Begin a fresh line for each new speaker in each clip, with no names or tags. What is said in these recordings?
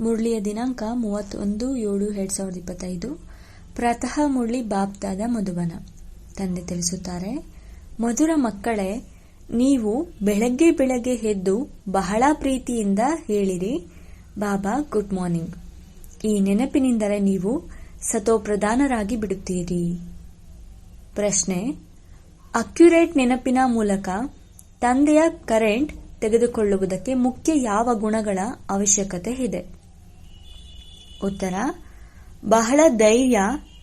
ಮುರಳಿಯ ದಿನಾಂಕ ಮೂವತ್ತೊಂದು ಏಳು ಎರಡು ಸಾವಿರದ ಇಪ್ಪತ್ತೈದು. ಪ್ರತಃ ಮುರಳಿ ಬಾಪ್ದಾದ ಮಧುಬನ. ತಂದೆ ತಿಳಿಸುತ್ತಾರೆ, ಮಧುರ ಮಕ್ಕಳೇ, ನೀವು ಬೆಳಗ್ಗೆ ಬೆಳಗ್ಗೆ ಎದ್ದು ಬಹಳ ಪ್ರೀತಿಯಿಂದ ಹೇಳಿರಿ, ಬಾಬಾ, ಗುಡ್ ಮಾರ್ನಿಂಗ್. ಈ ನೆನಪಿನಿಂದಲೇ ನೀವು ಸತೋಪ್ರಧಾನರಾಗಿ ಬಿಡುತ್ತೀರಿ. ಪ್ರಶ್ನೆ, ಅಕ್ಯುರೇಟ್ ನೆನಪಿನ ಮೂಲಕ ತಂದೆಯ ಕರೆಂಟ್ ತೆಗೆದುಕೊಳ್ಳುವುದಕ್ಕೆ ಮುಖ್ಯ ಯಾವ ಗುಣಗಳ ಅವಶ್ಯಕತೆ ಇದೆ? ಉತ್ತರ, ಬಹಳ ಧೈರ್ಯ,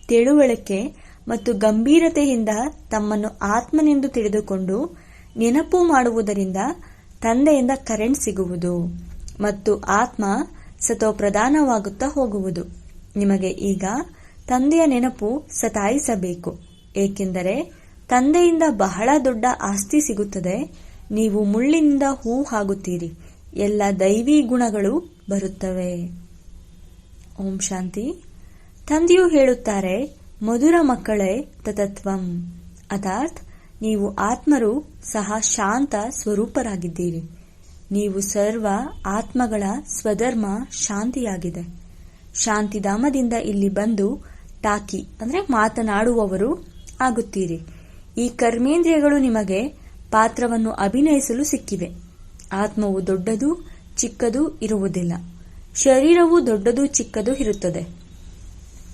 ತಿಳುವಳಿಕೆ ಮತ್ತು ಗಂಭೀರತೆಯಿಂದ ತಮ್ಮನ್ನು ಆತ್ಮನೆಂದು ತಿಳಿದುಕೊಂಡು ನೆನಪು ಮಾಡುವುದರಿಂದ ತಂದೆಯಿಂದ ಕರೆಂಟ್ ಸಿಗುವುದು ಮತ್ತು ಆತ್ಮ ಸತೋಪ್ರಧಾನವಾಗುತ್ತಾ ಹೋಗುವುದು. ನಿಮಗೆ ಈಗ ತಂದೆಯ ನೆನಪು ಸತಾಯಿಸಬೇಕು. ಏಕೆಂದರೆ ತಂದೆಯಿಂದ ಬಹಳ ದೊಡ್ಡ ಆಸ್ತಿ ಸಿಗುತ್ತದೆ. ನೀವು ಮುಳ್ಳಿನಿಂದ ಹೂ ಹಾಗುತ್ತೀರಿ ಎಲ್ಲ ದೈವಿ ಗುಣಗಳು ಬರುತ್ತವೆ. ಓಂ ಶಾಂತಿ. ತಂದೆಯು ಹೇಳುತ್ತಾರೆ, ಮಧುರ ಮಕ್ಕಳೇ, ತತತ್ವಂ. ಅರ್ಥಾತ್, ನೀವು ಆತ್ಮರು ಸಹ ಶಾಂತ ಸ್ವರೂಪರಾಗಿದ್ದೀರಿ. ನೀವು ಸರ್ವ ಆತ್ಮಗಳ ಸ್ವಧರ್ಮ ಶಾಂತಿಯಾಗಿದೆ. ಶಾಂತಿಧಾಮದಿಂದ ಇಲ್ಲಿ ಬಂದು ಟಾಕಿ, ಅಂದ್ರೆ ಮಾತನಾಡುವವರು ಆಗುತ್ತೀರಿ. ಈ ಕರ್ಮೇಂದ್ರಿಯಗಳು ನಿಮಗೆ ಪಾತ್ರವನ್ನು ಅಭಿನಯಿಸಲು ಸಿಕ್ಕಿವೆ. ಆತ್ಮವು ದೊಡ್ಡದು, ಚಿಕ್ಕದು ಇರುವುದಿಲ್ಲ. ಶರೀರವು ದೊಡ್ಡದು ಚಿಕ್ಕದು ಇರುತ್ತದೆ.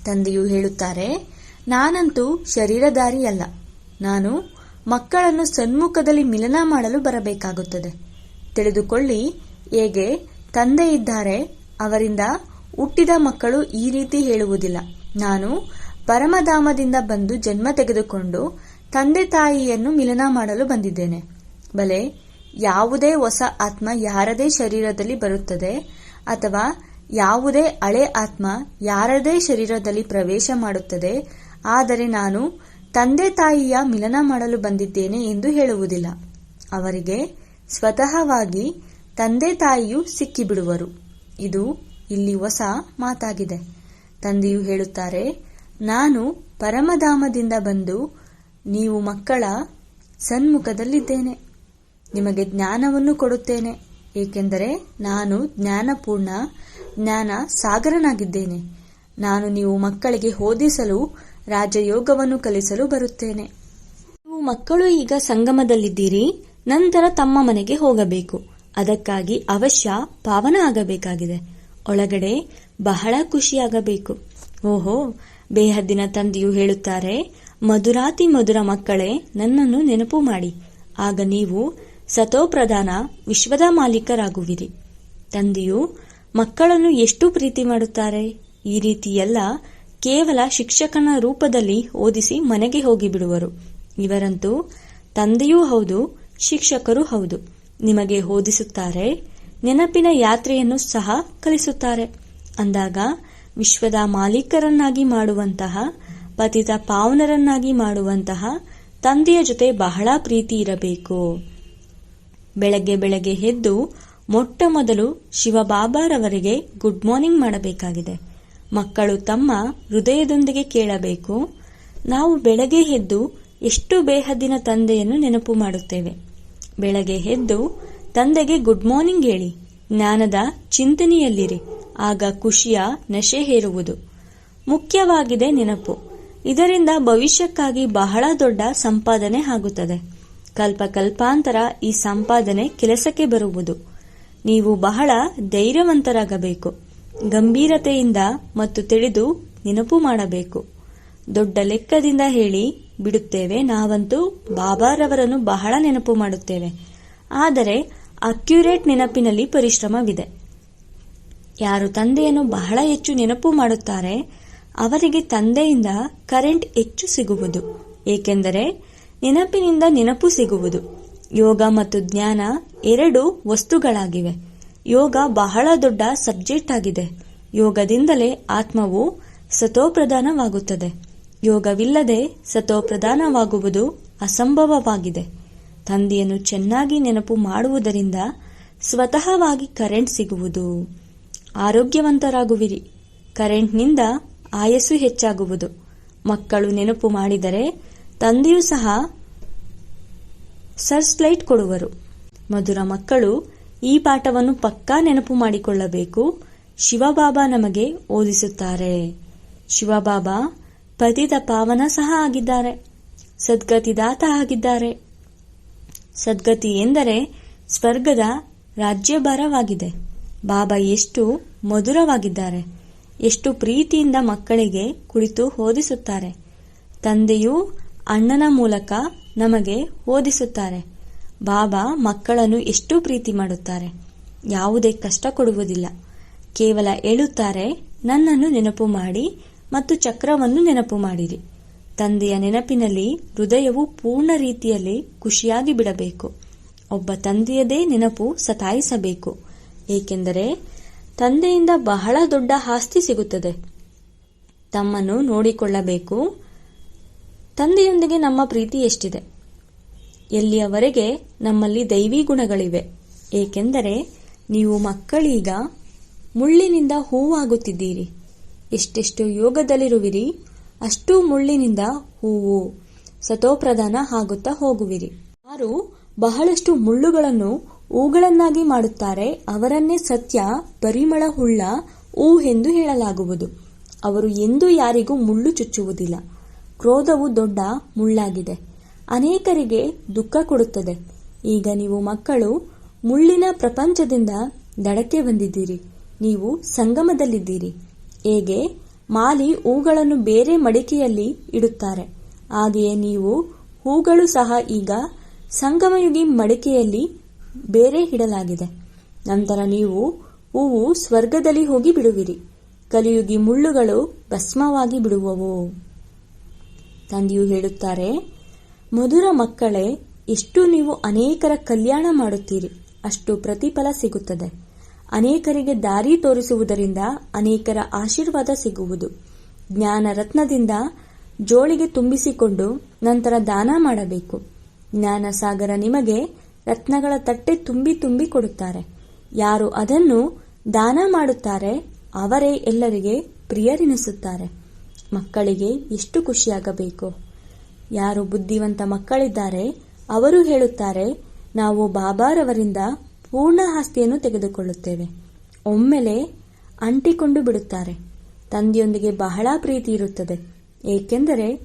ತಂದೆಯು ಹೇಳುತ್ತಾರೆ, ನಾನಂತೂ ಶರೀರಧಾರಿಯಲ್ಲ. ನಾನು ಮಕ್ಕಳನ್ನು ಸನ್ಮುಖದಲ್ಲಿ ಮಿಲನ ಮಾಡಲು ಬರಬೇಕಾಗುತ್ತದೆ. ತಿಳಿದುಕೊಳ್ಳಿ, ಹೇಗೆ? ತಂದೆ ಇದ್ದಾರೆ, ಅವರಿಂದ ಹುಟ್ಟಿದ ಮಕ್ಕಳು ಈ ರೀತಿ ಹೇಳುವುದಿಲ್ಲ. ನಾನು ಪರಮಧಾಮದಿಂದ ಬಂದು ಜನ್ಮ ತೆಗೆದುಕೊಂಡು ತಂದೆ ತಾಯಿಯನ್ನು ಮಿಲನ ಮಾಡಲು ಬಂದಿದ್ದೇನೆ. ಬಲೆ, ಯಾವುದೇ ಹೊಸ ಆತ್ಮ ಯಾರದೇ ಶರೀರದಲ್ಲಿ ಬರುತ್ತದೆ ಅಥವಾ ಯಾವುದೇ ಹಳೆ ಆತ್ಮ ಯಾರದೇ ಶರೀರದಲ್ಲಿ ಪ್ರವೇಶ ಮಾಡುತ್ತದೆ, ಆದರೆ ನಾನು ತಂದೆ ತಾಯಿಯ ಮಿಲನ ಮಾಡಲು ಬಂದಿದ್ದೇನೆ ಎಂದು ಹೇಳುವುದಿಲ್ಲ. ಅವರಿಗೆ ಸ್ವತಃವಾಗಿ ತಂದೆ ತಾಯಿಯು ಸಿಕ್ಕಿಬಿಡುವರು. ಇದು ಇಲ್ಲಿ ಹೊಸ ಮಾತಾಗಿದೆ. ತಂದೆಯು ಹೇಳುತ್ತಾರೆ, ನಾನು ಪರಮಧಾಮದಿಂದ ಬಂದು ನೀವು ಮಕ್ಕಳ ಸನ್ಮುಖದಲ್ಲಿದ್ದೇನೆ. ನಿಮಗೆ ಜ್ಞಾನವನ್ನು ಕೊಡುತ್ತೇನೆ. ಏಕೆಂದರೆ ನಾನು ಜ್ಞಾನಪೂರ್ಣ, ಜ್ಞಾನ ಸಾಗರನಾಗಿದ್ದೇನೆ. ನಾನು ನೀವು ಮಕ್ಕಳಿಗೆ ಓದಿಸಲು, ರಾಜಯೋಗವನ್ನು ಕಲಿಸಲು ಬರುತ್ತೇನೆ. ನೀವು ಮಕ್ಕಳು ಈಗ ಸಂಗಮದಲ್ಲಿದ್ದೀರಿ, ನಂತರ ತಮ್ಮ ಮನೆಗೆ ಹೋಗಬೇಕು. ಅದಕ್ಕಾಗಿ ಅವಶ್ಯ ಪಾವನ ಆಗಬೇಕಾಗಿದೆ. ಒಳಗಡೆ ಬಹಳ ಖುಷಿಯಾಗಬೇಕು. ಓಹೋ, ಬೇಹದ್ದಿನ ತಂದೆಯು ಹೇಳುತ್ತಾರೆ, ಮಧುರಾತಿ ಮಧುರ ಮಕ್ಕಳೇ, ನನ್ನನ್ನು ನೆನಪು ಮಾಡಿ. ಆಗ ನೀವು ಸತೋಪ್ರಧಾನ ವಿಶ್ವದ ಮಾಲೀಕರಾಗುವಿರಿ. ತಂದೆಯು, ಮಕ್ಕಳನ್ನು ಎಷ್ಟು ಪ್ರೀತಿ ಮಾಡುತ್ತಾರೆ? ಈ ರೀತಿಯೆಲ್ಲ ಕೇವಲ ಶಿಕ್ಷಕನ ರೂಪದಲ್ಲಿ ಓದಿಸಿ ಮನೆಗೆ ಹೋಗಿಬಿಡುವರು ಇವರಂತೂ, ತಂದೆಯೂ ಹೌದು, ಶಿಕ್ಷಕರು ಹೌದು. ನಿಮಗೆ ಓದಿಸುತ್ತಾರೆ, ನೆನಪಿನ ಯಾತ್ರೆಯನ್ನು ಸಹ ಕಲಿಸುತ್ತಾರೆ. ಅಂದಾಗ, ವಿಶ್ವದ ಮಾಲೀಕರನ್ನಾಗಿ ಮಾಡುವಂತಹ, ಪತಿತ ಪಾವನರನ್ನಾಗಿ ಮಾಡುವಂತಹ ತಂದೆಯ ಜೊತೆ ಬಹಳ ಪ್ರೀತಿ ಇರಬೇಕು. ಬೆಳಗ್ಗೆ ಬೆಳಗ್ಗೆ ಎದ್ದು ಮೊಟ್ಟ ಮೊದಲು ಶಿವಬಾಬಾರವರಿಗೆ ಗುಡ್ ಮಾರ್ನಿಂಗ್ ಮಾಡಬೇಕಾಗಿದೆ. ಮಕ್ಕಳು ತಮ್ಮ ಹೃದಯದೊಂದಿಗೆ ಕೇಳಬೇಕು. ನಾವು ಬೆಳಗ್ಗೆ ಎದ್ದು ಎಷ್ಟು ಬೇಹದ್ದಿನ ತಂದೆಯನ್ನು ನೆನಪು ಮಾಡುತ್ತೇವೆ. ಬೆಳಗ್ಗೆ ಎದ್ದು ತಂದೆಗೆ ಗುಡ್ ಮಾರ್ನಿಂಗ್ ಹೇಳಿ. ಜ್ಞಾನದ ಚಿಂತನೆಯಲ್ಲಿರಿ. ಆಗ ಖುಷಿಯ ನಶೆ ಹೇರುವುದು. ಮುಖ್ಯವಾಗಿದೆ ನೆನಪು. ಇದರಿಂದ ಭವಿಷ್ಯಕ್ಕಾಗಿ ಬಹಳ ದೊಡ್ಡ ಸಂಪಾದನೆ ಆಗುತ್ತದೆ. ಕಲ್ಪ ಕಲ್ಪಾಂತರ ಈ ಸಂಪಾದನೆ ಕೆಲಸಕ್ಕೆ ಬರುವುದು. ನೀವು ಬಹಳ ಧೈರ್ಯವಂತರಾಗಬೇಕು. ಗಂಭೀರತೆಯಿಂದ ಮತ್ತು ತಿಳಿದು ನೆನಪು ಮಾಡಬೇಕು. ದೊಡ್ಡ ಲೆಕ್ಕದಿಂದ ಹೇಳಿ ಬಿಡುತ್ತೇವೆ. ನಾವಂತೂ ಬಾಬಾರವರನ್ನು ಬಹಳ ನೆನಪು ಮಾಡುತ್ತೇವೆ. ಆದರೆ ಅಕ್ಯುರೇಟ್ ನೆನಪಿನಲ್ಲಿ ಪರಿಶ್ರಮವಿದೆ. ಯಾರು ತಂದೆಯನ್ನು ಬಹಳ ಹೆಚ್ಚು ನೆನಪು ಮಾಡುತ್ತಾರೆ, ಅವರಿಗೆ ತಂದೆಯಿಂದ ಕರೆಂಟ್ ಹೆಚ್ಚು ಸಿಗುವುದು. ಏಕೆಂದರೆ ನೆನಪಿನಿಂದ ನೆನಪು ಸಿಗುವುದು. ಯೋಗ ಮತ್ತು ಜ್ಞಾನ ಎರಡು ವಸ್ತುಗಳಾಗಿವೆ. ಯೋಗ ಬಹಳ ದೊಡ್ಡ ಸಬ್ಜೆಕ್ಟ್ ಆಗಿದೆ. ಯೋಗದಿಂದಲೇ ಆತ್ಮವು ಸತೋಪ್ರಧಾನವಾಗುತ್ತದೆ. ಯೋಗವಿಲ್ಲದೆ ಸತೋಪ್ರಧಾನವಾಗುವುದು ಅಸಂಭವವಾಗಿದೆ. ತಂದೆಯನ್ನು ಚೆನ್ನಾಗಿ ನೆನಪು ಮಾಡುವುದರಿಂದ ಸ್ವತಃವಾಗಿ ಕರೆಂಟ್ ಸಿಗುವುದು. ಆರೋಗ್ಯವಂತರಾಗುವಿರಿ. ಕರೆಂಟ್ನಿಂದ ಆಯಸ್ಸು ಹೆಚ್ಚಾಗುವುದು. ಮಕ್ಕಳು ನೆನಪು ಮಾಡಿದರೆ ತಂದೆಯೂ ಸಹ ಸರ್ಸ್ಲೈಟ್ ಕೊಡುವರು. ಮಧುರ ಮಕ್ಕಳು ಈ ಪಾಠವನ್ನು ಪಕ್ಕಾ ನೆನಪು ಮಾಡಿಕೊಳ್ಳಬೇಕು. ಶಿವಬಾಬಾ ನಮಗೆ ಓದಿಸುತ್ತಾರೆ. ಶಿವಬಾಬಾ ಪತಿತ ಪಾವನ ಸಹ ಆಗಿದ್ದಾರೆ. ಸದ್ಗತಿದಾತ ಆಗಿದ್ದಾರೆ. ಸದ್ಗತಿ ಎಂದರೆ ಸ್ವರ್ಗದ ರಾಜ್ಯಭಾರವಾಗಿದೆ. ಬಾಬಾ ಎಷ್ಟು ಮಧುರವಾಗಿದ್ದಾರೆ. ಎಷ್ಟು ಪ್ರೀತಿಯಿಂದ ಮಕ್ಕಳಿಗೆ ಕುಳಿತು ಓದಿಸುತ್ತಾರೆ. ತಂದೆಯು ಅಣ್ಣನ ಮೂಲಕ ನಮಗೆ ಓದಿಸುತ್ತಾರೆ. ಬಾಬಾ ಮಕ್ಕಳನ್ನು ಎಷ್ಟು ಪ್ರೀತಿ ಮಾಡುತ್ತಾರೆ. ಯಾವುದೇ ಕಷ್ಟ ಕೊಡುವುದಿಲ್ಲ. ಕೇವಲ ಹೇಳುತ್ತಾರೆ, ನನ್ನನ್ನು ನೆನಪು ಮಾಡಿ ಮತ್ತು ಚಕ್ರವನ್ನು ನೆನಪು ಮಾಡಿರಿ. ತಂದೆಯ ನೆನಪಿನಲ್ಲಿ ಹೃದಯವು ಪೂರ್ಣ ರೀತಿಯಲ್ಲಿ ಖುಷಿಯಾಗಿ ಬಿಡಬೇಕು. ಒಬ್ಬ ತಂದೆಯದೇ ನೆನಪು ಸತಾಯಿಸಬೇಕು. ಏಕೆಂದರೆ ತಂದೆಯಿಂದ ಬಹಳ ದೊಡ್ಡ ಆಸ್ತಿ ಸಿಗುತ್ತದೆ. ತಮ್ಮನ್ನು ನೋಡಿಕೊಳ್ಳಬೇಕು ತಂದೆಯೊಂದಿಗೆ ನಮ್ಮ ಪ್ರೀತಿ ಎಷ್ಟಿದೆ? ಎಲ್ಲಿಯವರೆಗೆ ನಮ್ಮಲ್ಲಿ ದೈವಿ ಗುಣಗಳಿವೆ? ಏಕೆಂದರೆ ನೀವು ಮಕ್ಕಳೀಗ ಮುಳ್ಳಿನಿಂದ ಹೂವಾಗುತ್ತಿದ್ದೀರಿ. ಎಷ್ಟೆಷ್ಟು ಯೋಗದಲ್ಲಿರುವಿರಿ, ಅಷ್ಟು ಮುಳ್ಳಿನಿಂದ ಹೂವು ಸತೋಪ್ರಧಾನ ಆಗುತ್ತಾ ಹೋಗುವಿರಿ. ಯಾರು ಬಹಳಷ್ಟು ಮುಳ್ಳುಗಳನ್ನು ಹೂಗಳನ್ನಾಗಿ ಮಾಡುತ್ತಾರೆ, ಅವರನ್ನೇ ಸತ್ಯ, ಪರಿಮಳ ಹುಳ್ಳ, ಹೂ ಎಂದು ಹೇಳಲಾಗುವುದು. ಅವರು ಎಂದೂ ಯಾರಿಗೂ ಮುಳ್ಳು ಚುಚ್ಚುವುದಿಲ್ಲ. ಕ್ರೋಧವು ದೊಡ್ಡ ಮುಳ್ಳಾಗಿದೆ. ಅನೇಕರಿಗೆ ದುಃಖ ಕೊಡುತ್ತದೆ. ಈಗ ನೀವು ಮಕ್ಕಳು, ಮುಳ್ಳಿನ ಪ್ರಪಂಚದಿಂದ ದಡಕ್ಕೆ ಬಂದಿದ್ದೀರಿ. ನೀವು ಸಂಗಮದಲ್ಲಿದ್ದೀರಿ. ಹೇಗೆ? ಮಾಲಿ ಹೂಗಳನ್ನು ಬೇರೆ ಮಡಿಕೆಯಲ್ಲಿ ಇಡುತ್ತಾರೆ. ಹಾಗೆಯೇ ನೀವು ಹೂಗಳು ಸಹ ಈಗ ಸಂಗಮಯುಗಿ ಮಡಿಕೆಯಲ್ಲಿ ಬೇರೆ ಇಡಲಾಗಿದೆ. ನಂತರ ನೀವು ಹೂವು ಸ್ವರ್ಗದಲ್ಲಿ ಹೋಗಿ ಬಿಡುವಿರಿ ಕಲಿಯುಗಿ ಮುಳ್ಳುಗಳು ಭಸ್ಮವಾಗಿ ಬಿಡುವವು. ತಂದೆಯು ಹೇಳುತ್ತಾರೆ, ಮಧುರ ಮಕ್ಕಳೇ, ಎಷ್ಟು ನೀವು ಅನೇಕರ ಕಲ್ಯಾಣ ಮಾಡುತ್ತೀರಿ, ಅಷ್ಟು ಪ್ರತಿಫಲ ಸಿಗುತ್ತದೆ. ಅನೇಕರಿಗೆ ದಾರಿ ತೋರಿಸುವುದರಿಂದ ಅನೇಕರ ಆಶೀರ್ವಾದ ಸಿಗುವುದು. ಜ್ಞಾನ ರತ್ನದಿಂದ ಜೋಳಿಗೆ ತುಂಬಿಸಿಕೊಂಡು ನಂತರ ದಾನ ಮಾಡಬೇಕು. ಜ್ಞಾನ ಸಾಗರ ನಿಮಗೆ ರತ್ನಗಳ ತಟ್ಟೆ ತುಂಬಿ ತುಂಬಿ ಕೊಡುತ್ತಾರೆ. ಯಾರು ಅದನ್ನು ದಾನ ಮಾಡುತ್ತಾರೆ, ಅವರೇ ಎಲ್ಲರಿಗೆ ಪ್ರಿಯರೆನಿಸುತ್ತಾರೆ. ಮಕ್ಕಳಿಗೆ ಎಷ್ಟು ಖುಷಿಯಾಗಬೇಕು? ಯಾರು ಬುದ್ಧಿವಂತ ಮಕ್ಕಳಿದ್ದಾರೆ, ಅವರು ಹೇಳುತ್ತಾರೆ, ನಾವು ಬಾಬಾರವರಿಂದ ಪೂರ್ಣ ಆಸ್ತಿಯನ್ನು ತೆಗೆದುಕೊಳ್ಳುತ್ತೇವೆ. ಒಮ್ಮೆಲೆ ಅಂಟಿಕೊಂಡು ಬಿಡುತ್ತಾರೆ. ತಂದೆಯೊಂದಿಗೆ ಬಹಳ ಪ್ರೀತಿ ಇರುತ್ತದೆ. ಏಕೆಂದರೆ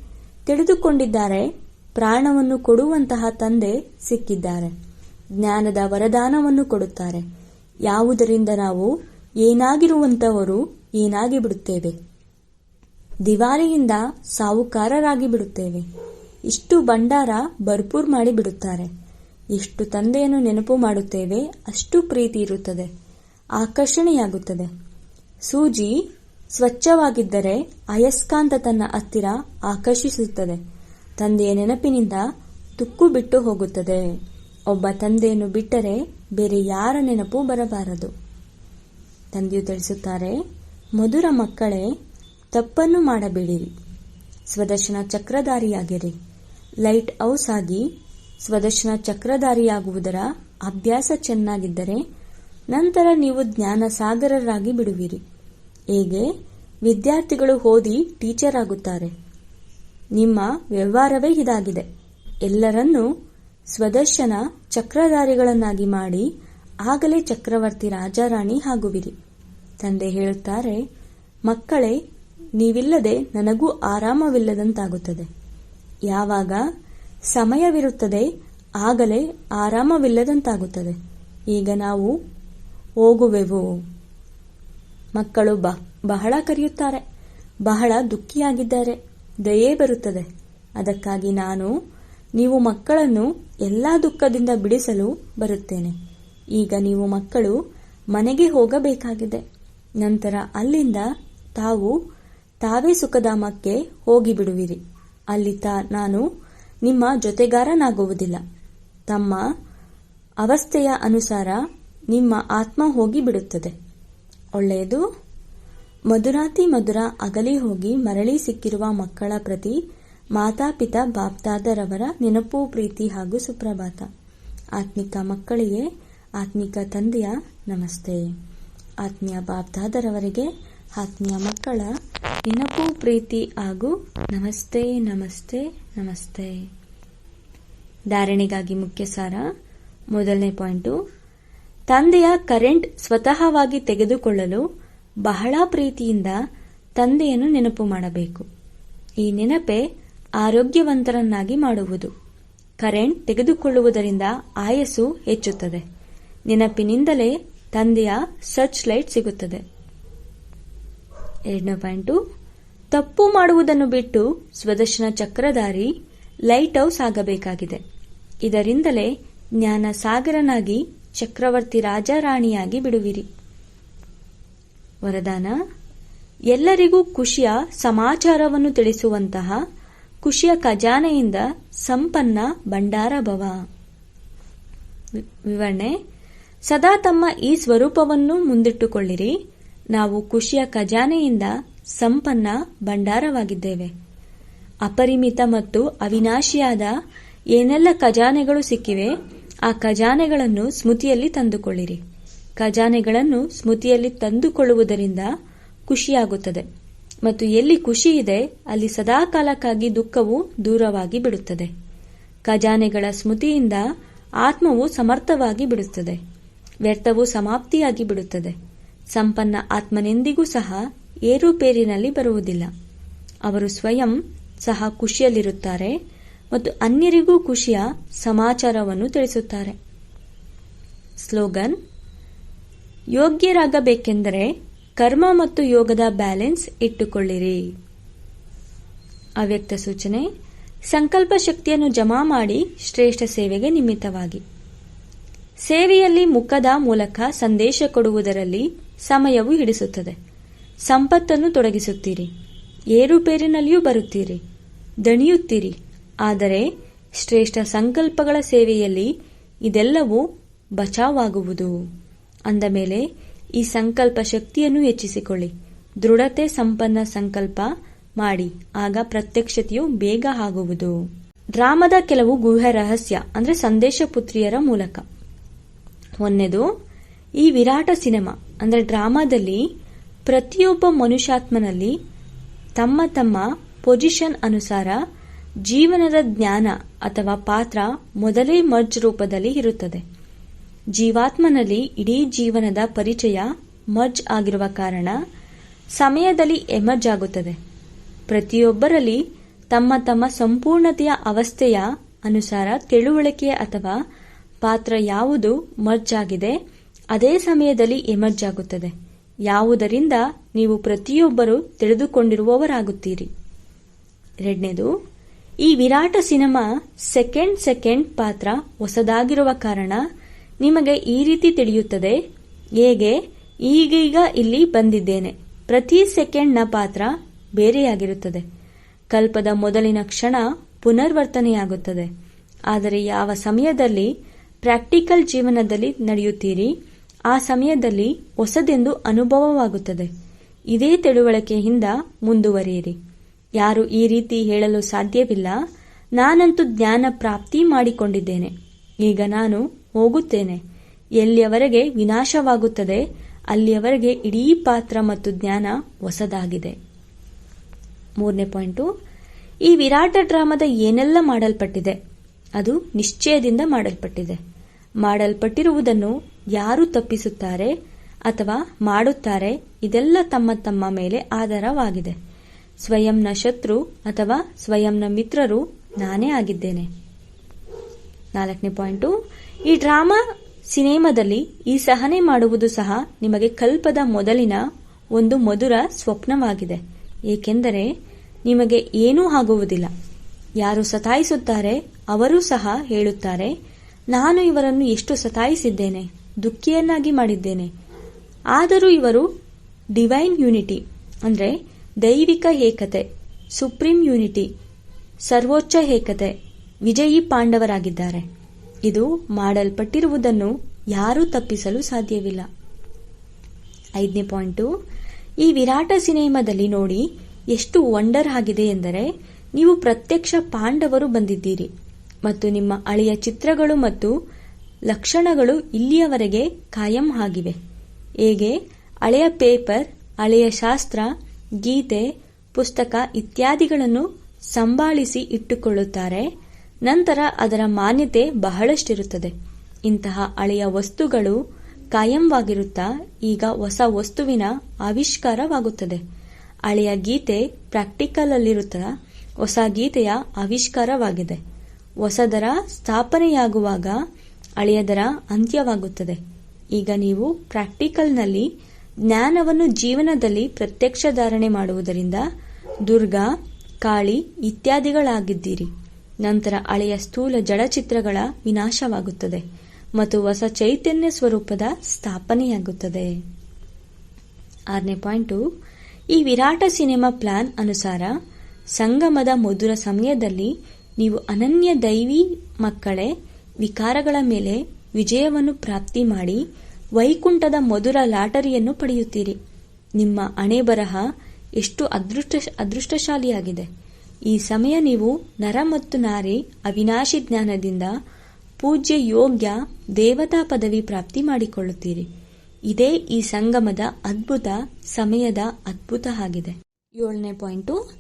ತಿಳಿದುಕೊಂಡಿದ್ದಾರೆ, ಪ್ರಾಣವನ್ನು ಕೊಡುವಂತಹ ತಂದೆ ಸಿಕ್ಕಿದ್ದಾರೆ. ಜ್ಞಾನದ ವರದಾನವನ್ನು ಕೊಡುತ್ತಾರೆ. ಯಾವುದರಿಂದ ನಾವು ಏನಾಗಿರುವಂತವರು ಏನಾಗಿ ಬಿಡುತ್ತೇವೆ? ದಿವಾರಿಯಿಂದ ಸಾವುಕಾರರಾಗಿ ಬಿಡುತ್ತೇವೆ. ಇಷ್ಟು ಭಂಡಾರ ಭರ್ಪೂರ್ ಮಾಡಿ ಬಿಡುತ್ತಾರೆ. ಎಷ್ಟು ತಂದೆಯನ್ನು ನೆನಪು ಮಾಡುತ್ತೇವೆ, ಅಷ್ಟು ಪ್ರೀತಿ ಇರುತ್ತದೆ. ಆಕರ್ಷಣೆಯಾಗುತ್ತದೆ. ಸೂಜಿ ಸ್ವಚ್ಛವಾಗಿದ್ದರೆ ಅಯಸ್ಕಾಂತ ತನ್ನ ಹತ್ತಿರ ಆಕರ್ಷಿಸುತ್ತದೆ. ತಂದೆಯ ನೆನಪಿನಿಂದ ತುಕ್ಕು ಬಿಟ್ಟು ಹೋಗುತ್ತದೆ. ಒಬ್ಬ ತಂದೆಯನ್ನು ಬಿಟ್ಟರೆ ಬೇರೆ ಯಾರ ನೆನಪು ಬರಬಾರದು. ತಂದೆಯು ತಿಳಿಸುತ್ತಾರೆ, ಮಧುರ ಮಕ್ಕಳೇ ತಪ್ಪನ್ನು ಮಾಡಬೇಡಿರಿ ಸ್ವದರ್ಶನ ಚಕ್ರಧಾರಿಯಾಗಿರಿ. ಲೈಟ್ ಹೌಸ್ ಆಗಿ ಸ್ವದರ್ಶನ ಚಕ್ರಧಾರಿಯಾಗುವುದರ ಅಭ್ಯಾಸ ಚೆನ್ನಾಗಿದ್ದರೆ ನಂತರ ನೀವು ಜ್ಞಾನ ಸಾಗರರಾಗಿ ಬಿಡುವಿರಿ. ಹೇಗೆ? ವಿದ್ಯಾರ್ಥಿಗಳು ಓದಿ ಟೀಚರ್ ಆಗುತ್ತಾರೆ. ನಿಮ್ಮ ವ್ಯವಹಾರವೇ ಇದಾಗಿದೆ. ಎಲ್ಲರನ್ನೂ ಸ್ವದರ್ಶನ ಚಕ್ರಧಾರಿಗಳನ್ನಾಗಿ ಮಾಡಿ ಆಗಲೇ ಚಕ್ರವರ್ತಿ ರಾಜಾರಾಣಿ ಆಗುವಿರಿ. ತಂದೆ ಹೇಳುತ್ತಾರೆ, ಮಕ್ಕಳೇ ನೀವಿಲ್ಲದೆ ನನಗೂ ಆರಾಮವಿಲ್ಲದಂತಾಗುತ್ತದೆ. ಯಾವಾಗ ಸಮಯವಿರುತ್ತದೆ, ಆಗಲೇ ಆರಾಮವಿಲ್ಲದಂತಾಗುತ್ತದೆ. ಈಗ ನಾವು ಹೋಗುವೆವು. ಮಕ್ಕಳು ಬಹಳ ಕರೆಯುತ್ತಾರೆ. ಬಹಳ ದುಃಖಿಯಾಗಿದ್ದಾರೆ. ದಯೆ ಬರುತ್ತದೆ. ಅದಕ್ಕಾಗಿ ನಾನು ನೀವು ಮಕ್ಕಳನ್ನು ಎಲ್ಲ ದುಃಖದಿಂದ ಬಿಡಿಸಲು ಬರುತ್ತೇನೆ. ಈಗ ನೀವು ಮಕ್ಕಳು ಮನೆಗೆ ಹೋಗಬೇಕಾಗಿದೆ. ನಂತರ ಅಲ್ಲಿಂದ ತಾವು ತಾವೇ ಸುಖಧಾಮಕ್ಕೆ ಹೋಗಿಬಿಡುವಿರಿ. ಅಲ್ಲಿ ತಾ ನಾನು ನಿಮ್ಮ ಜೊತೆಗಾರನಾಗುವುದಿಲ್ಲ. ತಮ್ಮ ಅವಸ್ಥೆಯ ಅನುಸಾರ ನಿಮ್ಮ ಆತ್ಮ ಹೋಗಿ ಬಿಡುತ್ತದೆ ಒಳ್ಳೆಯದು, ಮಧುರಾತಿ ಮಧುರ ಅಗಲಿ ಹೋಗಿ ಮರಳಿ ಸಿಕ್ಕಿರುವ ಮಕ್ಕಳ ಪ್ರತಿ ಮಾತಾಪಿತಾ ಬಾಪ್ತಾದರವರ ನೆನಪು, ಪ್ರೀತಿ ಹಾಗೂ ಸುಪ್ರಭಾತ. ಆತ್ಮಿಕ ಮಕ್ಕಳಿಗೆ ಆತ್ಮಿಕ ತಂದೆಯ ನಮಸ್ತೆ. ಆತ್ಮೀಯ ಬಾಪ್ದಾದರವರಿಗೆ ಆತ್ಮೀಯ ಮಕ್ಕಳ ನೆನಪು ಪ್ರೀತಿ ಹಾಗೂ ನಮಸ್ತೆ ನಮಸ್ತೆ ನಮಸ್ತೆ. ಧಾರಣೆಗಾಗಿ ಮುಖ್ಯ ಸಾರ ಮೊದಲನೇ ಪಾಯಿಂಟು. ತಂದೆಯ ಕರೆಂಟ್ ಸ್ವತಃವಾಗಿ ತೆಗೆದುಕೊಳ್ಳಲು ಬಹಳ ಪ್ರೀತಿಯಿಂದ ತಂದೆಯನ್ನು ನೆನಪು ಮಾಡಬೇಕು. ಈ ನೆನಪೇ ಆರೋಗ್ಯವಂತರನ್ನಾಗಿ ಮಾಡುವುದು. ಕರೆಂಟ್ ತೆಗೆದುಕೊಳ್ಳುವುದರಿಂದ ಆಯಸ್ಸು ಹೆಚ್ಚುತ್ತದೆ. ನೆನಪಿನಿಂದಲೇ ತಂದೆಯ ಸರ್ಚ್ ಲೈಟ್ ಸಿಗುತ್ತದೆ. ಎರಡನೇ ಪಾಯಿಂಟು, ತಪ್ಪು ಮಾಡುವುದನ್ನು ಬಿಟ್ಟು ಸ್ವದರ್ಶನ ಚಕ್ರಧಾರಿ ಲೈಟ್ ಹೌಸ್ ಆಗಬೇಕಾಗಿದೆ. ಇದರಿಂದಲೇ ಜ್ಞಾನ ಸಾಗರನಾಗಿ ಚಕ್ರವರ್ತಿ ರಾಜಾರಾಣಿಯಾಗಿ ಬಿಡುವಿರಿ. ವರದಾನ, ಎಲ್ಲರಿಗೂ ಖುಷಿಯ ಸಮಾಚಾರವನ್ನು ತಿಳಿಸುವಂತಹ ಖುಷಿಯ ಖಜಾನೆಯಿಂದ ಸಂಪನ್ನ ಭಂಡಾರ ಭವ. ವಿವರಣೆ, ಸದಾ ತಮ್ಮ ಈ ಸ್ವರೂಪವನ್ನು ಮುಂದಿಟ್ಟುಕೊಳ್ಳಿರಿ. ನಾವು ಖುಷಿಯ ಖಜಾನೆಯಿಂದ ಸಂಪನ್ನ ಭಂಡಾರವಾಗಿದ್ದೇವೆ. ಅಪರಿಮಿತ ಮತ್ತು ಅವಿನಾಶಿಯಾದ ಏನೆಲ್ಲ ಖಜಾನೆಗಳು ಸಿಕ್ಕಿವೆ, ಆ ಖಜಾನೆಗಳನ್ನು ಸ್ಮೃತಿಯಲ್ಲಿ ತಂದುಕೊಳ್ಳಿರಿ. ಖಜಾನೆಗಳನ್ನು ಸ್ಮೃತಿಯಲ್ಲಿ ತಂದುಕೊಳ್ಳುವುದರಿಂದ ಖುಷಿಯಾಗುತ್ತದೆ. ಮತ್ತು ಎಲ್ಲಿ ಖುಷಿ ಇದೆ, ಅಲ್ಲಿ ಸದಾಕಾಲಕ್ಕಾಗಿ ದುಃಖವು ದೂರವಾಗಿ ಬಿಡುತ್ತದೆ. ಖಜಾನೆಗಳ ಸ್ಮೃತಿಯಿಂದ ಆತ್ಮವು ಸಮರ್ಥವಾಗಿ ಬಿಡುತ್ತದೆ. ವ್ಯರ್ಥವು ಸಮಾಪ್ತಿಯಾಗಿ ಬಿಡುತ್ತದೆ. ಸಂಪನ್ನ ಆತ್ಮನೆಂದಿಗೂ ಸಹ ಏರುಪೇರಿನಲ್ಲಿ ಬರುವುದಿಲ್ಲ. ಅವರು ಸ್ವಯಂ ಸಹ ಖುಷಿಯಲ್ಲಿರುತ್ತಾರೆ ಮತ್ತು ಅನ್ಯರಿಗೂ ಖುಷಿಯ ಸಮಾಚಾರವನ್ನು ತಿಳಿಸುತ್ತಾರೆ. ಸ್ಲೋಗನ್, ಯೋಗ್ಯರಾಗಬೇಕೆಂದರೆ ಕರ್ಮ ಮತ್ತು ಯೋಗದ ಬ್ಯಾಲೆನ್ಸ್ ಇಟ್ಟುಕೊಳ್ಳಿರಿ. ಅವ್ಯಕ್ತ ಸೂಚನೆ, ಸಂಕಲ್ಪ ಶಕ್ತಿಯನ್ನು ಜಮಾ ಮಾಡಿ ಶ್ರೇಷ್ಠ ಸೇವೆಗೆ ನಿಮಿತ್ತವಾಗಿ. ಸೇವೆಯಲ್ಲಿ ಮುಖದ ಮೂಲಕ ಸಂದೇಶ ಕೊಡುವುದರಲ್ಲಿ ಸಮಯವು ಹಿಡಿಸುತ್ತದೆ. ಸಂಪತ್ತನ್ನು ತೊಡಗಿಸುತ್ತೀರಿ. ಏರುಪೇರಿನಲ್ಲಿಯೂ ಬರುತ್ತೀರಿ. ದಣಿಯುತ್ತೀರಿ. ಆದರೆ ಶ್ರೇಷ್ಠ ಸಂಕಲ್ಪಗಳ ಸೇವೆಯಲ್ಲಿ ಇದೆಲ್ಲವೂ ಬಚಾವಾಗುವುದು. ಅಂದ ಮೇಲೆ ಈ ಸಂಕಲ್ಪ ಶಕ್ತಿಯನ್ನು ಹೆಚ್ಚಿಸಿಕೊಳ್ಳಿ. ದೃಢತೆ ಸಂಪನ್ನ ಸಂಕಲ್ಪ ಮಾಡಿ. ಆಗ ಪ್ರತ್ಯಕ್ಷತೆಯು ಬೇಗ ಆಗುವುದು. ಡ್ರಾಮದ ಕೆಲವು ಗುಹೆ ರಹಸ್ಯ, ಅಂದ್ರೆ ಸಂದೇಶ ಪುತ್ರಿಯರ ಮೂಲಕ. ಒಂದನೇದು ಈ ವಿರಾಟ ಸಿನಿಮಾ, ಅಂದ್ರೆ ಡ್ರಾಮಾದಲ್ಲಿ ಪ್ರತಿಯೊಬ್ಬ ಮನುಷ್ಯಾತ್ಮನಲ್ಲಿ ತಮ್ಮ ತಮ್ಮ ಪೊಸಿಷನ್ ಅನುಸಾರ ಜೀವನದ ಜ್ಞಾನ ಅಥವಾ ಪಾತ್ರ ಮೊದಲೇ ಮರ್ಜ್ ರೂಪದಲ್ಲಿ ಇರುತ್ತದೆ. ಜೀವಾತ್ಮನಲ್ಲಿ ಇಡೀ ಜೀವನದ ಪರಿಚಯ ಮರ್ಜ್ ಆಗಿರುವ ಕಾರಣ ಸಮಯದಲ್ಲಿ ಎಮರ್ಜ್ ಆಗುತ್ತದೆ. ಪ್ರತಿಯೊಬ್ಬರಲ್ಲಿ ತಮ್ಮ ತಮ್ಮ ಸಂಪೂರ್ಣತೆಯ ಅವಸ್ಥೆಯ ಅನುಸಾರ ತಿಳುವಳಿಕೆ ಅಥವಾ ಪಾತ್ರ ಯಾವುದು ಮರ್ಜ್ ಆಗಿದೆ ಅದೇ ಸಮಯದಲ್ಲಿ ಎಮರ್ಜ್ ಆಗುತ್ತದೆ ಯಾವುದರಿಂದ ನೀವು ಪ್ರತಿಯೊಬ್ಬರು ತಿಳಿದುಕೊಂಡಿರುವವರಾಗುತ್ತೀರಿ. ಎರಡನೇದು, ಈ ವಿರಾಟ ಸಿನಿಮಾ ಸೆಕೆಂಡ್ ಸೆಕೆಂಡ್ ಪಾತ್ರ ಹೊಸದಾಗಿರುವ ಕಾರಣ ನಿಮಗೆ ಈ ರೀತಿ ತಿಳಿಯುತ್ತದೆ. ಹೇಗೆ? ಈಗೀಗ ಇಲ್ಲಿ ಬಂದಿದ್ದೇನೆ. ಪ್ರತಿ ಸೆಕೆಂಡ್ನ ಪಾತ್ರ ಬೇರೆಯಾಗಿರುತ್ತದೆ. ಕಲ್ಪದ ಮೊದಲಿನ ಕ್ಷಣ ಪುನರ್ವರ್ತನೆಯಾಗುತ್ತದೆ. ಆದರೆ ಯಾವ ಸಮಯದಲ್ಲಿ ಪ್ರಾಕ್ಟಿಕಲ್ ಜೀವನದಲ್ಲಿ ನಡೆಯುತ್ತೀರಿ? ಆ ಸಮಯದಲ್ಲಿ ಹೊಸದೆಂದು ಅನುಭವವಾಗುತ್ತದೆ. ಇದೇ ತಿಳುವಳಿಕೆಯಿಂದ ಮುಂದುವರಿಯಿರಿ. ಯಾರು ಈ ರೀತಿ ಹೇಳಲು ಸಾಧ್ಯವಿಲ್ಲ, ನಾನಂತೂ ಜ್ಞಾನ ಪ್ರಾಪ್ತಿ ಮಾಡಿಕೊಂಡಿದ್ದೇನೆ. ಈಗ ನಾನು ಹೋಗುತ್ತೇನೆ. ಎಲ್ಲಿಯವರೆಗೆ ವಿನಾಶವಾಗುತ್ತದೆ, ಅಲ್ಲಿಯವರೆಗೆ ಇಡೀ ಪಾತ್ರ ಮತ್ತು ಜ್ಞಾನ ಹೊಸದಾಗಿದೆ. ಮೂರನೇ ಪಾಯಿಂಟು, ಈ ವಿರಾಟ ಡ್ರಾಮದ ಏನೆಲ್ಲ ಮಾಡಲ್ಪಟ್ಟಿದೆ? ಅದು ನಿಶ್ಚಯದಿಂದ ಮಾಡಲ್ಪಟ್ಟಿದೆ. ಮಾಡಲ್ಪಟ್ಟಿರುವುದನ್ನು ಯಾರು ತಪ್ಪಿಸುತ್ತಾರೆ ಅಥವಾ ಮಾಡುತ್ತಾರೆ ಇದೆಲ್ಲ ತಮ್ಮ ತಮ್ಮ ಮೇಲೆ ಆಧಾರವಾಗಿದೆ. ಸ್ವಯಂನ ಶತ್ರು ಅಥವಾ ಸ್ವಯಂನ ಮಿತ್ರರು ನಾನೇ ಆಗಿದ್ದೇನೆ. ನಾಲ್ಕನೇ ಪಾಯಿಂಟು, ಈ ಡ್ರಾಮಾ ಸಿನಿಮಾದಲ್ಲಿ ಈ ಸಹನೆ ಮಾಡುವುದು ಸಹ ನಿಮಗೆ ಕಲ್ಪದ ಮೊದಲಿನ ಒಂದು ಮಧುರ ಸ್ವಪ್ನವಾಗಿದೆ. ಏಕೆಂದರೆ ನಿಮಗೆ ಏನೂ ಆಗುವುದಿಲ್ಲ. ಯಾರು ಸತಾಯಿಸುತ್ತಾರೆ, ಅವರೂ ಸಹ ಹೇಳುತ್ತಾರೆ, ನಾನು ಇವರನ್ನು ಎಷ್ಟು ಸತಾಯಿಸಿದ್ದೇನೆ? ದುಃಖಿಯನ್ನಾಗಿ ಮಾಡಿದ್ದೇನೆ. ಆದರೂ ಇವರು ಡಿವೈನ್ ಯೂನಿಟಿ, ಅಂದರೆ ದೈವಿಕ ಏಕತೆ, ಸುಪ್ರೀಂ ಯೂನಿಟಿ, ಸರ್ವೋಚ್ಚ ಏಕತೆ, ವಿಜಯಿ ಪಾಂಡವರಾಗಿದ್ದಾರೆ. ಇದು ಮಾಡಲ್ಪಟ್ಟಿರುವುದನ್ನು ಯಾರೂ ತಪ್ಪಿಸಲು ಸಾಧ್ಯವಿಲ್ಲ. ಐದನೇ ಪಾಯಿಂಟು, ಈ ವಿರಾಟ ಸಿನಿಮಾದಲ್ಲಿ ನೋಡಿ ಎಷ್ಟು ವಂಡರ್ ಆಗಿದೆ ಎಂದರೆ, ನೀವು ಪ್ರತ್ಯಕ್ಷ ಪಾಂಡವರು ಬಂದಿದ್ದೀರಿ, ಮತ್ತು ನಿಮ್ಮ ಅಳಿಯ ಚಿತ್ರಗಳು ಮತ್ತು ಲಕ್ಷಣಗಳು ಇಲ್ಲಿಯವರೆಗೆ ಕಾಯಂ ಆಗಿವೆ. ಹೇಗೆ? ಹಳೆಯ ಪೇಪರ್, ಹಳೆಯ ಶಾಸ್ತ್ರ, ಗೀತೆ, ಪುಸ್ತಕ ಇತ್ಯಾದಿಗಳನ್ನು ಸಂಭಾಳಿಸಿ ಇಟ್ಟುಕೊಳ್ಳುತ್ತಾರೆ. ನಂತರ ಅದರ ಮಾನ್ಯತೆ ಬಹಳಷ್ಟಿರುತ್ತದೆ. ಇಂತಹ ಹಳೆಯ ವಸ್ತುಗಳು ಕಾಯಂವಾಗಿರುತ್ತಾ ಈಗ ಹೊಸ ವಸ್ತುವಿನ ಆವಿಷ್ಕಾರವಾಗುತ್ತದೆ. ಹಳೆಯ ಗೀತೆ ಪ್ರಾಕ್ಟಿಕಲ್ ಅಲ್ಲಿರುತ್ತಾ ಹೊಸ ಗೀತೆಯ ಆವಿಷ್ಕಾರವಾಗಿದೆ. ಹೊಸದರ ಸ್ಥಾಪನೆಯಾಗುವಾಗ ಹಳೆಯದರ ಅಂತ್ಯವಾಗುತ್ತದೆ. ಈಗ ನೀವು ಪ್ರಾಕ್ಟಿಕಲ್ನಲ್ಲಿ ಜ್ಞಾನವನ್ನು ಜೀವನದಲ್ಲಿ ಪ್ರತ್ಯಕ್ಷ ಧಾರಣೆ ಮಾಡುವುದರಿಂದ ದುರ್ಗಾ, ಕಾಳಿ ಇತ್ಯಾದಿಗಳಾಗಿದ್ದೀರಿ. ನಂತರ ಹಳೆಯ ಸ್ಥೂಲ ಜಡಚಿತ್ರಗಳ ವಿನಾಶವಾಗುತ್ತದೆ ಮತ್ತು ಹೊಸ ಚೈತನ್ಯ ಸ್ವರೂಪದ ಸ್ಥಾಪನೆಯಾಗುತ್ತದೆ. ಆರನೇ ಪಾಯಿಂಟು, ಈ ವಿರಾಟ ಸಿನಿಮಾ ಪ್ಲಾನ್ ಅನುಸಾರ ಸಂಗಮದ ಮಧುರ ಸಮಯದಲ್ಲಿ ನೀವು ಅನನ್ಯ ದೈವಿ ಮಕ್ಕಳೇ ವಿಕಾರಗಳ ಮೇಲೆ ವಿಜಯವನ್ನು ಪ್ರಾಪ್ತಿ ಮಾಡಿ ವೈಕುಂಠದ ಮಧುರ ಲಾಟರಿಯನ್ನು ಪಡೆಯುತ್ತೀರಿ. ನಿಮ್ಮ ಅಣೆ ಬರಹ ಎಷ್ಟು ಅದೃಷ್ಟ, ಅದೃಷ್ಟಶಾಲಿಯಾಗಿದೆ. ಈ ಸಮಯ ನೀವು ನರ ಮತ್ತು ನಾರಿ ಅವಿನಾಶಿ ಜ್ಞಾನದಿಂದ ಪೂಜ್ಯ ಯೋಗ್ಯ ದೇವತಾ ಪದವಿ ಪ್ರಾಪ್ತಿ ಮಾಡಿಕೊಳ್ಳುತ್ತೀರಿ. ಇದೇ ಈ ಸಂಗಮದ ಅದ್ಭುತ ಸಮಯದ ಅದ್ಭುತ ಆಗಿದೆ. ಏಳನೇ ಪಾಯಿಂಟು.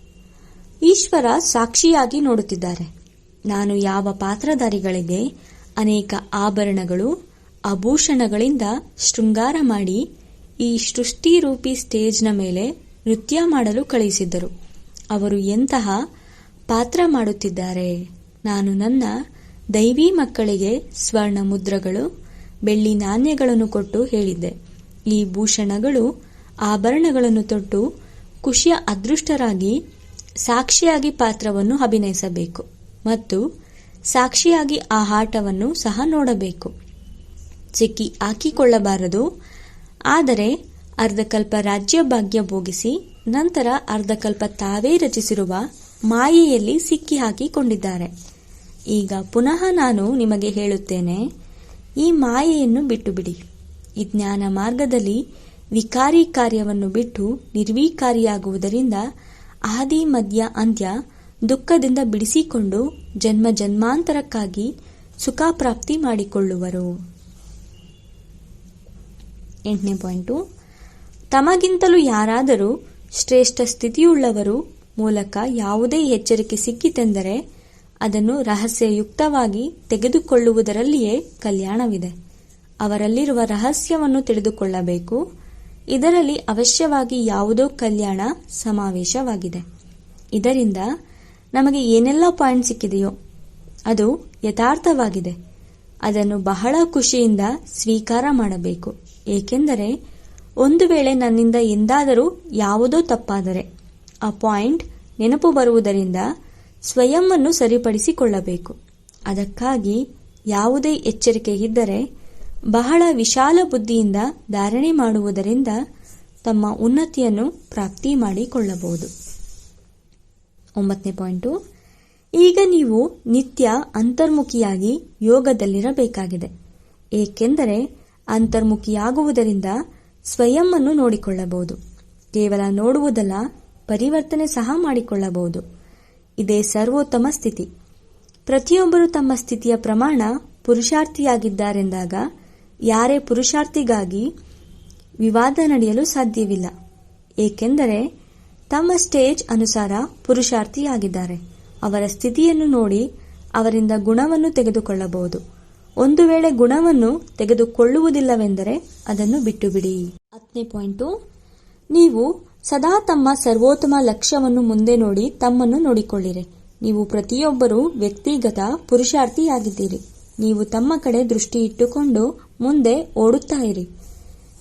ಈಶ್ವರ ಸಾಕ್ಷಿಯಾಗಿ ನೋಡುತ್ತಿದ್ದಾರೆ. ನಾನು ಯಾವ ಪಾತ್ರಧಾರಿಗಳಿಗೆ ಅನೇಕ ಆಭರಣಗಳು ಆಭೂಷಣಗಳಿಂದ ಶೃಂಗಾರ ಮಾಡಿ ಈ ಸೃಷ್ಟಿರೂಪಿ ಸ್ಟೇಜ್ನ ಮೇಲೆ ನೃತ್ಯ ಮಾಡಲು ಕಳುಹಿಸಿದ್ದರು. ಅವರು ಎಂತಹ ಪಾತ್ರ ಮಾಡುತ್ತಿದ್ದಾರೆ? ನಾನು ನನ್ನ ದೈವಿ ಮಕ್ಕಳಿಗೆ ಸ್ವರ್ಣ ಮುದ್ರಗಳು, ಬೆಳ್ಳಿ ನಾಣ್ಯಗಳನ್ನು ಕೊಟ್ಟು ಹೇಳಿದ್ದೆ. ಈ ಭೂಷಣಗಳು ಆಭರಣಗಳನ್ನು ತೊಟ್ಟು ಖುಷಿಯ ಅದೃಷ್ಟರಾಗಿ ಸಾಕ್ಷಿಯಾಗಿ ಪಾತ್ರವನ್ನು ಅಭಿನಯಿಸಬೇಕು. ಮತ್ತು ಸಾಕ್ಷಿಯಾಗಿ ಆ ಆಟವನ್ನು ಸಹ ನೋಡಬೇಕು. ಸಿಕ್ಕಿ ಹಾಕಿಕೊಳ್ಳಬಾರದು. ಆದರೆ ಅರ್ಧಕಲ್ಪ ರಾಜ್ಯ ಭಾಗ್ಯ ಭೋಗಿಸಿ, ನಂತರ ಅರ್ಧಕಲ್ಪ ತಾವೇ ರಚಿಸಿರುವ ಮಾಯೆಯಲ್ಲಿ ಸಿಕ್ಕಿ ಹಾಕಿಕೊಂಡಿದ್ದಾರೆ. ಈಗ ಪುನಃ ನಾನು ನಿಮಗೆ ಹೇಳುತ್ತೇನೆ, ಈ ಮಾಯೆಯನ್ನು ಬಿಟ್ಟು ಬಿಡಿ ಈ ಜ್ಞಾನ ಮಾರ್ಗದಲ್ಲಿ ವಿಕಾರಿ ಕಾರ್ಯವನ್ನು ಬಿಟ್ಟು ನಿರ್ವಿಕಾರಿಯಾಗುವುದರಿಂದ ಆದಿ ಮಧ್ಯ ಅಂತ್ಯ ದುಃಖದಿಂದ ಬಿಡಿಸಿಕೊಂಡು ಜನ್ಮ ಜನ್ಮಾಂತರಕ್ಕಾಗಿ ಸುಖ ಪ್ರಾಪ್ತಿ ಮಾಡಿಕೊಳ್ಳುವರು. ಎಂಟನೇ ಪಾಯಿಂಟು. ತಮಗಿಂತಲೂ ಯಾರಾದರೂ ಶ್ರೇಷ್ಠ ಸ್ಥಿತಿಯುಳ್ಳವರು ಮೂಲಕ ಯಾವುದೇ ಎಚ್ಚರಿಕೆ ಸಿಕ್ಕಿತೆಂದರೆ ಅದನ್ನು ರಹಸ್ಯಯುಕ್ತವಾಗಿ ತೆಗೆದುಕೊಳ್ಳುವುದರಲ್ಲಿಯೇ ಕಲ್ಯಾಣವಿದೆ. ಅವರಲ್ಲಿರುವ ರಹಸ್ಯವನ್ನು ತಿಳಿದುಕೊಳ್ಳಬೇಕು. ಇದರಲ್ಲಿ ಅವಶ್ಯವಾಗಿ ಯಾವುದೋ ಕಲ್ಯಾಣ ಸಮಾವೇಶವಾಗಿದೆ. ಇದರಿಂದ ನಮಗೆ ಏನೆಲ್ಲ ಪಾಯಿಂಟ್ ಸಿಕ್ಕಿದೆಯೋ ಅದು ಯಥಾರ್ಥವಾಗಿದೆ. ಅದನ್ನು ಬಹಳ ಖುಷಿಯಿಂದ ಸ್ವೀಕಾರ ಮಾಡಬೇಕು. ಏಕೆಂದರೆ ಒಂದು ವೇಳೆ ನನ್ನಿಂದ ಎಂದಾದರೂ ಯಾವುದೋ ತಪ್ಪಾದರೆ ಆ ಪಾಯಿಂಟ್ ನೆನಪು ಬರುವುದರಿಂದ ಸ್ವಯಂವನ್ನು ಸರಿಪಡಿಸಿಕೊಳ್ಳಬೇಕು. ಅದಕ್ಕಾಗಿ ಯಾವುದೇ ಎಚ್ಚರಿಕೆ ಇದ್ದರೆ ಬಹಳ ವಿಶಾಲ ಬುದ್ಧಿಯಿಂದ ಧಾರಣೆ ಮಾಡುವುದರಿಂದ ತಮ್ಮ ಉನ್ನತಿಯನ್ನು ಪ್ರಾಪ್ತಿ ಮಾಡಿಕೊಳ್ಳಬಹುದು. ಒಂಬತ್ತನೇ ಪಾಯಿಂಟು. ಈಗ ನೀವು ನಿತ್ಯ ಅಂತರ್ಮುಖಿಯಾಗಿ ಯೋಗದಲ್ಲಿರಬೇಕಾಗಿದೆ. ಏಕೆಂದರೆ ಅಂತರ್ಮುಖಿಯಾಗುವುದರಿಂದ ಸ್ವಯಂವನ್ನು ನೋಡಿಕೊಳ್ಳಬಹುದು. ಕೇವಲ ನೋಡುವುದಲ್ಲ, ಪರಿವರ್ತನೆ ಸಹ ಮಾಡಿಕೊಳ್ಳಬಹುದು. ಇದೇ ಸರ್ವೋತ್ತಮ ಸ್ಥಿತಿ. ಪ್ರತಿಯೊಬ್ಬರು ತಮ್ಮ ಸ್ಥಿತಿಯ ಪ್ರಮಾಣ ಪುರುಷಾರ್ಥಿಯಾಗಿದ್ದಾರೆಂದಾಗ ಯಾರೇ ಪುರುಷಾರ್ಥಿಗಾಗಿ ವಿವಾದ ನಡೆಯಲು ಸಾಧ್ಯವಿಲ್ಲ. ಏಕೆಂದರೆ ತಮ್ಮ ಸ್ಟೇಜ್ ಅನುಸಾರ ಪುರುಷಾರ್ಥಿಯಾಗಿದ್ದಾರೆ. ಅವರ ಸ್ಥಿತಿಯನ್ನು ನೋಡಿ ಅವರಿಂದ ಗುಣವನ್ನು ತೆಗೆದುಕೊಳ್ಳಬಹುದು. ಒಂದು ವೇಳೆ ಗುಣವನ್ನು ತೆಗೆದುಕೊಳ್ಳುವುದಿಲ್ಲವೆಂದರೆ ಅದನ್ನು ಬಿಟ್ಟು ಬಿಡಿ ಹತ್ತನೇ ಪಾಯಿಂಟು. ನೀವು ಸದಾ ತಮ್ಮ ಸರ್ವೋತ್ತಮ ಲಕ್ಷ್ಯವನ್ನು ಮುಂದೆ ನೋಡಿ ತಮ್ಮನ್ನು ನೋಡಿಕೊಳ್ಳಿರಿ. ನೀವು ಪ್ರತಿಯೊಬ್ಬರೂ ವ್ಯಕ್ತಿಗತ ಪುರುಷಾರ್ಥಿಯಾಗಿದ್ದೀರಿ. ನೀವು ತಮ್ಮ ಕಡೆ ದೃಷ್ಟಿ ಇಟ್ಟುಕೊಂಡು ಮುಂದೆ ಓಡುತ್ತಾ ಇರಿ.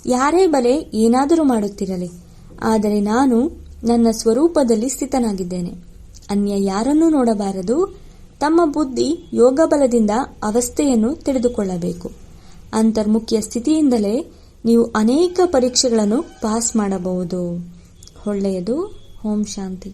ಯಾರೇ ಬಲೆ ಏನಾದರೂ ಮಾಡುತ್ತಿರಲಿ. ಆದರೆ ನಾನು ನನ್ನ ಸ್ವರೂಪದಲ್ಲಿ ಸ್ಥಿತನಾಗಿದ್ದೇನೆ. ಅನ್ಯ ಯಾರನ್ನೂ ನೋಡಬಾರದು. ತಮ್ಮ ಬುದ್ಧಿ ಯೋಗಬಲದಿಂದ ಅವಸ್ಥೆಯನ್ನು ತಿಳಿದುಕೊಳ್ಳಬೇಕು. ಅಂತರ್ಮುಖ್ಯ ಸ್ಥಿತಿಯಿಂದಲೇ ನೀವು ಅನೇಕ ಪರೀಕ್ಷೆಗಳನ್ನು ಪಾಸ್ ಮಾಡಬಹುದು. ಒಳ್ಳೆಯದು. ಓಂ ಶಾಂತಿ.